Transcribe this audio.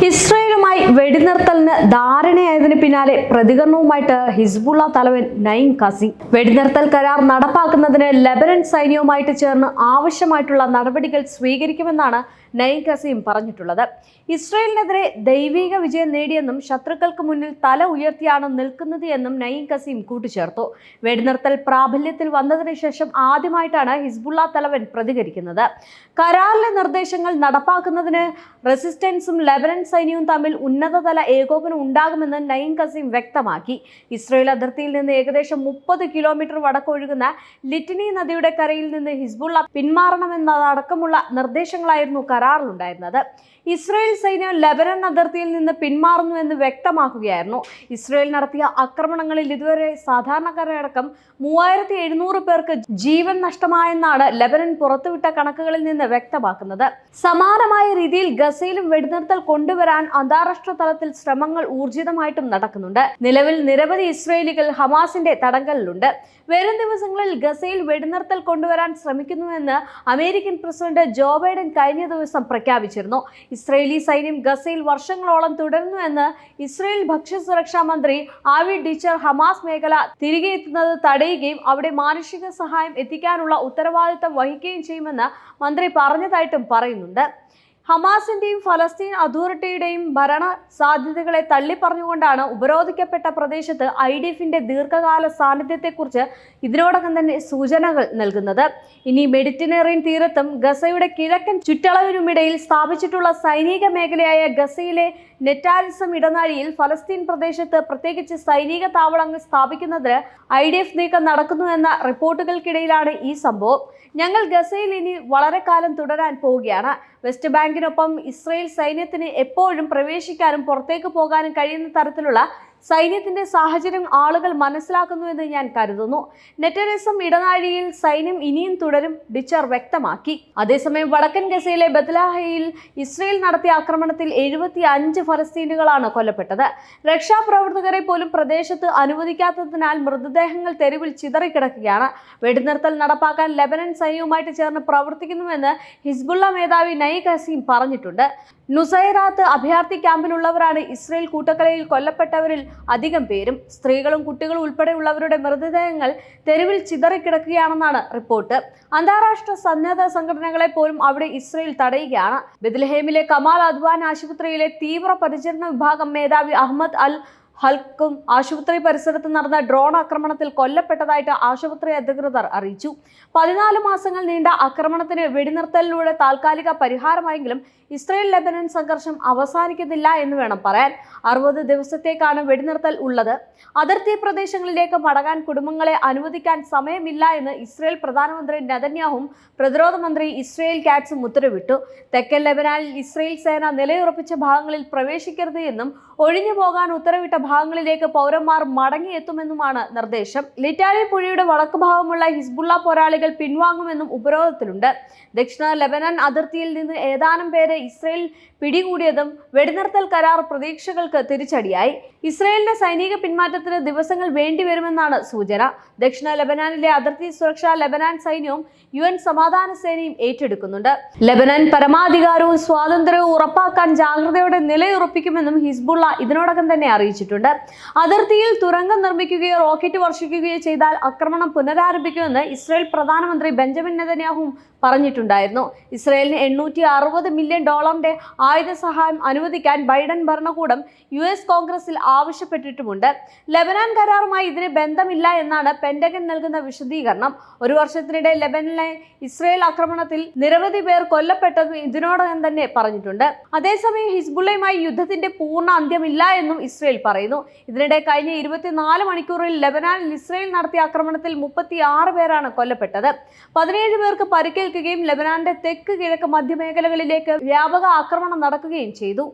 ഇസ്രയേലുമായി വെടിനിർത്തലിന് ധാരണയായതിനു പിന്നാലെ പ്രതികരണവുമായിട്ട് ഹിസ്ബുള്ള തലവൻ നയിം കസി വെടിനിർത്തൽ കരാർ നടപ്പാക്കുന്നതിന് ലെബനൻ സൈന്യവുമായിട്ട് ചേർന്ന് ആവശ്യമായിട്ടുള്ള നടപടികൾ സ്വീകരിക്കുമെന്നാണ് നയിം കസീം പറഞ്ഞിട്ടുള്ളത്. ഇസ്രയേലിനെതിരെ ദൈവിക വിജയം നേടിയെന്നും ശത്രുക്കൾക്ക് മുന്നിൽ തല ഉയർത്തിയാണ് നിൽക്കുന്നത് എന്നും നയിം കസീം കൂട്ടിച്ചേർത്തു. വെടിനിർത്തൽ പ്രാബല്യത്തിൽ വന്നതിന് ശേഷം ആദ്യമായിട്ടാണ് ഹിസ്ബുള്ള തലവൻ പ്രതികരിക്കുന്നത്. കരാറിലെ നിർദ്ദേശങ്ങൾ നടപ്പാക്കുന്നതിന് റെസിസ്റ്റൻസും ലെബനൻ സൈന്യവും തമ്മിൽ ഉന്നതതല ഏകോപനം ഉണ്ടാകുമെന്ന് നയിം കസീം വ്യക്തമാക്കി. ഇസ്രയേൽ അതിർത്തിയിൽ നിന്ന് ഏകദേശം മുപ്പത് കിലോമീറ്റർ വടക്കൊഴുകുന്ന ലിറ്റിനി നദിയുടെ കരയിൽ നിന്ന് ഹിസ്ബുള്ള പിന്മാറണമെന്നതടക്കമുള്ള നിർദ്ദേശങ്ങളായിരുന്നു കരാറിലുണ്ടായിരുന്നത്. ഇസ്രയേൽ സൈന്യം ലെബനൻ അതിർത്തിയിൽ നിന്ന് പിന്മാറുന്നു എന്ന് വ്യക്തമാക്കുകയായിരുന്നു. ഇസ്രയേൽ നടത്തിയ ആക്രമണങ്ങളിൽ ഇതുവരെ സാധാരണക്കാരടക്കം മൂവായിരത്തി എഴുന്നൂറ് പേർക്ക് ജീവൻ നഷ്ടമായെന്നാണ് ലെബനൻ പുറത്തുവിട്ട കണക്കുകളിൽ നിന്ന് വ്യക്തമാക്കുന്നത്. സമാനമായ രീതിയിൽ ഗസയിലും വെടിനിർത്തൽ കൊണ്ടുവരാൻ അന്താരാഷ്ട്ര തലത്തിൽ ശ്രമങ്ങൾ ഊർജിതമായിട്ടും നടക്കുന്നുണ്ട്. നിലവിൽ നിരവധി ഇസ്രയേലികൾ ഹമാസിന്റെ തടങ്കലിലുണ്ട്. വരും ദിവസങ്ങളിൽ ഗസയിൽ വെടിനിർത്തൽ കൊണ്ടുവരാൻ ശ്രമിക്കുന്നുവെന്ന് അമേരിക്കൻ പ്രസിഡന്റ് ജോ ബൈഡൻ കഴിഞ്ഞ ദിവസം പ്രഖ്യാപിച്ചിരുന്നു. ഇസ്രയേലി സൈന്യം ഗസയിൽ വർഷങ്ങളോളം തുടരുന്നുവെന്ന് ഇസ്രയേൽ ഭക്ഷ്യസുരക്ഷാ മന്ത്രി ആവി ഡിച്ചർ ഹമാസ് മേഖല തിരികെ എത്തുന്നത് തടയുകയും അവിടെ മാനുഷിക സഹായം എത്തിക്കാനുള്ള ഉത്തരവാദിത്തം വഹിക്കുകയും ചെയ്യുമെന്ന് മന്ത്രി പറഞ്ഞതായിട്ടും പറയുന്നുണ്ട്. ഹമാസിന്റെയും ഫലസ്തീൻ അതോറിറ്റിയുടെയും ഭരണ സാധ്യതകളെ തള്ളിപ്പറഞ്ഞുകൊണ്ടാണ് ഉപരോധിക്കപ്പെട്ട പ്രദേശത്ത് ഐ ഡി എഫിന്റെ ദീർഘകാല സാന്നിധ്യത്തെക്കുറിച്ച് ഇതിനോടകം തന്നെ സൂചനകൾ നൽകുന്നത്. ഇനി മെഡിറ്ററേനിയൻ തീരത്തും ഗസയുടെ കിഴക്കൻ ചുറ്റളവിനുമിടയിൽ സ്ഥാപിച്ചിട്ടുള്ള സൈനിക മേഖലയായ ഗസയിലെ നെറ്റാരിസം ഇടനാഴിയിൽ ഫലസ്തീൻ പ്രദേശത്ത് പ്രത്യേകിച്ച് സൈനിക താവളങ്ങൾ സ്ഥാപിക്കുന്നതിന് ഐ ഡി എഫ് നീക്കം നടക്കുന്നു എന്ന റിപ്പോർട്ടുകൾക്കിടയിലാണ് ഈ സംഭവം. ഞങ്ങൾ ഗസയിൽ ഇനി വളരെ കാലം തുടരാൻ പോവുകയാണ്. വെസ്റ്റ് ബാങ്കിനൊപ്പം ഇസ്രയേൽ സൈന്യത്തിന് എപ്പോഴും പ്രവേശിക്കാനും പുറത്തേക്ക് പോകാനും കഴിയുന്ന തരത്തിലുള്ള സൈന്യത്തിന്റെ സാഹചര്യം ആളുകൾ മനസ്സിലാക്കുന്നുവെന്ന് ഞാൻ കരുതുന്നു. നെറ്ററിസം ഇടനാഴിയിൽ സൈന്യം ഇനിയും തുടരും ഡിച്ചർ വ്യക്തമാക്കി. അതേസമയം വടക്കൻ ഗസയിലെ ബദ്ലാഹയിൽ ഇസ്രയേൽ നടത്തിയ ആക്രമണത്തിൽ എഴുപത്തി അഞ്ച് ഫലസ്തീനുകളാണ് കൊല്ലപ്പെട്ടത്. രക്ഷാപ്രവർത്തകരെ പോലും പ്രദേശത്ത് അനുവദിക്കാത്തതിനാൽ മൃതദേഹങ്ങൾ തെരുവിൽ ചിതറിക്കിടക്കുകയാണ്. വെടിനിർത്തൽ നടപ്പാക്കാൻ ലെബനൻ സൈന്യവുമായിട്ട് ചേർന്ന് പ്രവർത്തിക്കുന്നുവെന്ന് ഹിസ്ബുള്ള മേധാവി നൈ ഖസീം പറഞ്ഞിട്ടുണ്ട്. നുസൈറാത്ത് അഭയാർത്ഥി ക്യാമ്പിലുള്ളവരാണ് ഇസ്രയേൽ കൂട്ടക്കലയിൽ കൊല്ലപ്പെട്ടവരിൽ അധികം പേരും സ്ത്രീകളും കുട്ടികളും ഉൾപ്പെടെയുള്ളവരുടെ മൃതദേഹങ്ങൾ തെരുവിൽ ചിതറിക്കിടക്കുകയാണെന്നാണ് റിപ്പോർട്ട്. അന്താരാഷ്ട്ര സന്നദ്ധ സംഘടനകളെ പോലും അവിടെ ഇസ്രയേൽ തടയുകയാണ്. ബെത്ലഹേമിലെ കമാൽ അദ്വാൻ ആശുപത്രിയിലെ തീവ്ര പരിചരണ വിഭാഗം മേധാവി അഹമ്മദ് അൽ ഹൽക്കും ആശുപത്രി പരിസരത്ത് നടന്ന ഡ്രോൺ ആക്രമണത്തിൽ കൊല്ലപ്പെട്ടതായിട്ട് ആശുപത്രി അധികൃതർ അറിയിച്ചു. പതിനാല് മാസങ്ങൾ നീണ്ട ആക്രമണത്തിന് വെടിനിർത്തലിലൂടെ താൽക്കാലിക പരിഹാരമായെങ്കിലും ഇസ്രയേൽ ലെബനൻ സംഘർഷം അവസാനിക്കുന്നില്ല എന്ന് വേണം പറയാൻ. അറുപത് ദിവസത്തേക്കാണ് വെടിനിർത്തൽ ഉള്ളത്. അതിർത്തി പ്രദേശങ്ങളിലേക്ക് മടങ്ങാൻ കുടുംബങ്ങളെ അനുവദിക്കാൻ സമയമില്ല എന്ന് ഇസ്രയേൽ പ്രധാനമന്ത്രി നെതന്യാഹും പ്രതിരോധ മന്ത്രി ഇസ്രയേൽ കാറ്റ്സും ഉത്തരവിട്ടു. തെക്കൻ ലെബനാനിൽ ഇസ്രയേൽ സേന നിലയുറപ്പിച്ച ഭാഗങ്ങളിൽ പ്രവേശിക്കരുത് എന്നും ഒഴിഞ്ഞു പോകാൻ ഉത്തരവിട്ട ഭാഗങ്ങളിലേക്ക് പൗരന്മാർ മടങ്ങിയെത്തുമെന്നുമാണ് നിർദ്ദേശം. ലിറ്റാലി പുഴയുടെ വടക്ക് ഭാഗമുള്ള ഹിസ്ബുള്ള പോരാളികൾ പിൻവാങ്ങുമെന്നും ഉപരോധത്തിലുണ്ട്. ദക്ഷിണ ലെബനൻ അതിർത്തിയിൽ നിന്ന് ഏതാനും പേരെ ഇസ്രയേൽ പിടികൂടിയതും വെടിനിർത്തൽ കരാർ പ്രതീക്ഷകൾക്ക് തിരിച്ചടിയായി. ഇസ്രയേലിന്റെ സൈനിക പിന്മാറ്റത്തിന് ദിവസങ്ങൾ വേണ്ടിവരുമെന്നാണ് സൂചന. ദക്ഷിണ ലബനാനിലെ അതിർത്തി സുരക്ഷ ലബനാൻ സൈന്യവും യു എൻ സമാധാന സേനയും ഏറ്റെടുക്കുന്നുണ്ട്. ലബനാൻ പരമാധികാരവും സ്വാതന്ത്ര്യവും ഉറപ്പാക്കാൻ ജാഗ്രതയോടെ നിലയുറപ്പിക്കുമെന്നും ഹിസ്ബുള്ള ഇതിനോടകം തന്നെ അറിയിച്ചിട്ടുണ്ട്. അതിർത്തിയിൽ തുരങ്കം നിർമ്മിക്കുകയോ റോക്കറ്റ് വർഷിക്കുകയോ ചെയ്താൽ ആക്രമണം പുനരാരംഭിക്കുമെന്ന് ഇസ്രയേൽ പ്രധാനമന്ത്രി ബെഞ്ചമിൻ നെതന്യാഹും പറഞ്ഞിട്ടുണ്ടായിരുന്നു. ഇസ്രയേലിന് എണ്ണൂറ്റി അറുപത് മില്യൺ ഡോളറിന്റെ ആയുധ സഹായം അനുവദിക്കാൻ ബൈഡൻ ഭരണകൂടം യു എസ് കോൺഗ്രസിൽ ആവശ്യപ്പെട്ടിട്ടുമുണ്ട്. ലെബനാൻ കരാറുമായി ഇതിന് ബന്ധമില്ല എന്നാണ് പെന്റഗൺ നൽകുന്ന വിശദീകരണം. ഒരു വർഷത്തിനിടെ ലെബനിലെ ഇസ്രയേൽ ആക്രമണത്തിൽ നിരവധി പേർ കൊല്ലപ്പെട്ടതും ഇതിനോടകം തന്നെ പറഞ്ഞിട്ടുണ്ട്. അതേസമയം ഹിസ്ബുള്ളയുമായി യുദ്ധത്തിന്റെ പൂർണ അന്ത്യമില്ല എന്നും ഇസ്രയേൽ പറയുന്നു. ഇതിനിടെ കഴിഞ്ഞ ഇരുപത്തിനാല് മണിക്കൂറിൽ ലെബനാനിൽ ഇസ്രയേൽ നടത്തിയ ആക്രമണത്തിൽ മുപ്പത്തി ആറ് പേരാണ് കൊല്ലപ്പെട്ടത്. പതിനേഴ് പേർക്ക് പരിക്കേൽക്കുകയും ലെബനാന്റെ തെക്ക് കിഴക്ക് മധ്യമേഖലകളിലേക്ക് വ്യാപക ആക്രമണം നടക്കുകയും ചെയ്തു.